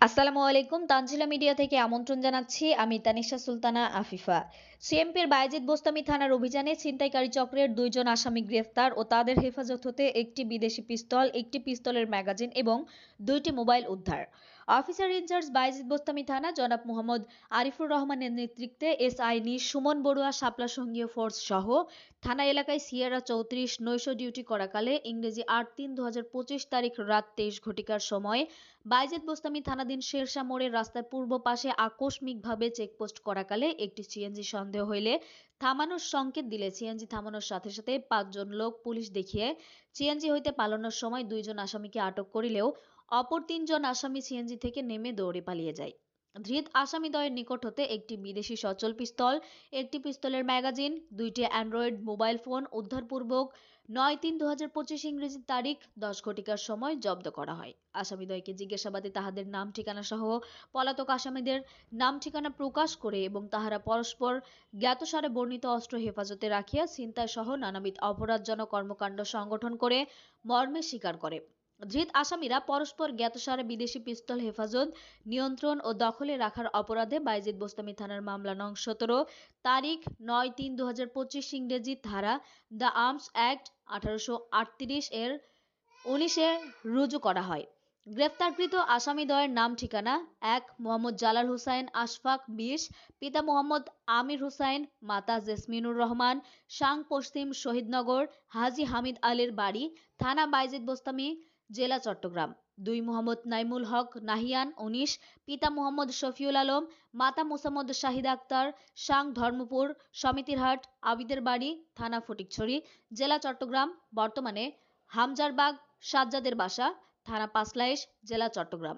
আসসালামু আলাইকুম, তানজিলা মিডিয়া থেকে আমন্ত্রণ জানাচ্ছি। আমি তানিশা সুলতানা, আফিফা। সিএমপির বাইজিদ বোস্তামি থানার অভিযানে ছিনতাইকারী চক্রের দুইজন আসামি গ্রেফতার ও তাদের হেফাজত হতে একটি বিদেশি পিস্তল, একটি পিস্তলের ম্যাগাজিন এবং দুইটি মোবাইল উদ্ধার। অফিসার ইনচার্জ বাইজিদ বোস্তামি থানা জনাব মোহাম্মদ আরিফুর রহমানের নেতৃত্বে এসআই নি সুমন বড়ুয়া শাপলা সঙ্গীয় ফোর্স সহ থানা এলাকায় সিয়েরা চৌত্রিশ, নৈশ ডিউটি করাকালে ইংরেজি আট তিন দু তারিখ রাত তেইশ ঘটিকার সময় বাইজেদ বোস্তামি থানাধীন শেরশাহ মোড়ের রাস্তার পূর্ব পাশে আকস্মিকভাবে চেকপোস্ট করাকালে একটি সিএনজি সন্দেহ হইলে থামানোর সংকেত দিলে সিএনজি থামানোর সাথে সাথে পাঁচজন লোক পুলিশ দেখিয়ে সিএনজি হইতে পালানোর সময় দুইজন আসামিকে আটক করিলেও অপর তিনজন আসামি সিএনজি থেকে নেমে দৌড়ে পালিয়ে যায়। ধৃত আসামিদ্বয়ের নিকট হতে একটি বিদেশি সচল পিস্তল, একটি পিস্তলের ম্যাগাজিন, দুইটি অ্যান্ড্রয়েড মোবাইল ফোন উদ্ধারপূর্বক নয় তিন দু হাজার পঁচিশ ইংরেজি তারিখ দশ ঘটিকার সময় জব্দ করা হয়। আসামিদ্বয়কে জিজ্ঞাসাবাদে তাহাদের নাম ঠিকানা সহ পলাতক আসামিদের নাম ঠিকানা প্রকাশ করে এবং তাহারা পরস্পর জ্ঞাতসারে বর্ণিত অস্ত্র হেফাজতে রাখিয়া ছিনতাই সহ নানাবিধ অপরাধজনক কর্মকাণ্ড সংগঠন করে মর্মে স্বীকার করে। ধৃত আসামিরা পরস্পর জ্ঞাতসারে বিদেশি পিস্তল হেফাজত, নিয়ন্ত্রণ ও দখলে রাখার অপরাধে বাইজিদ বোস্তামি থানার মামলা নং সতেরো, তারিখ নয় তিন দু হাজার পঁচিশ ইংরেজি ধারা দ্য আর্মস অ্যাক্ট আঠারোশো আটত্রিশ এর উনিশে রুজু করা হয়। গ্রেফতারকৃত আসামিদ্বয়ের নাম ঠিকানা এক, মোহাম্মদ জালাল হুসাইন, আশফাক বিশ, পিতা মোহাম্মদ আমির হুসাইন, মাতা জেসমিনুর রহমান, সাং পশ্চিম শহীদনগর, হাজি হামিদ আলীর বাড়ি, থানা বাইজিদ বোস্তামি জেলা চট্টগ্রাম। দুই, মোহাম্মদ নাইমুল হক, নাহিয়ান উনিশ, পিতা মোহাম্মদ শফিউল আলম, মাতা মোসাম্মদ শাহিদ আক্তার, সাং ধর্মপুর সমিতির হাট আবিদের বাড়ি থানা ফটিকছড়ি, জেলা চট্টগ্রাম, বর্তমানে হামজারবাগ, সাজ্জাদের বাসা, থানা পাঁচলাইশ, জেলা চট্টগ্রাম।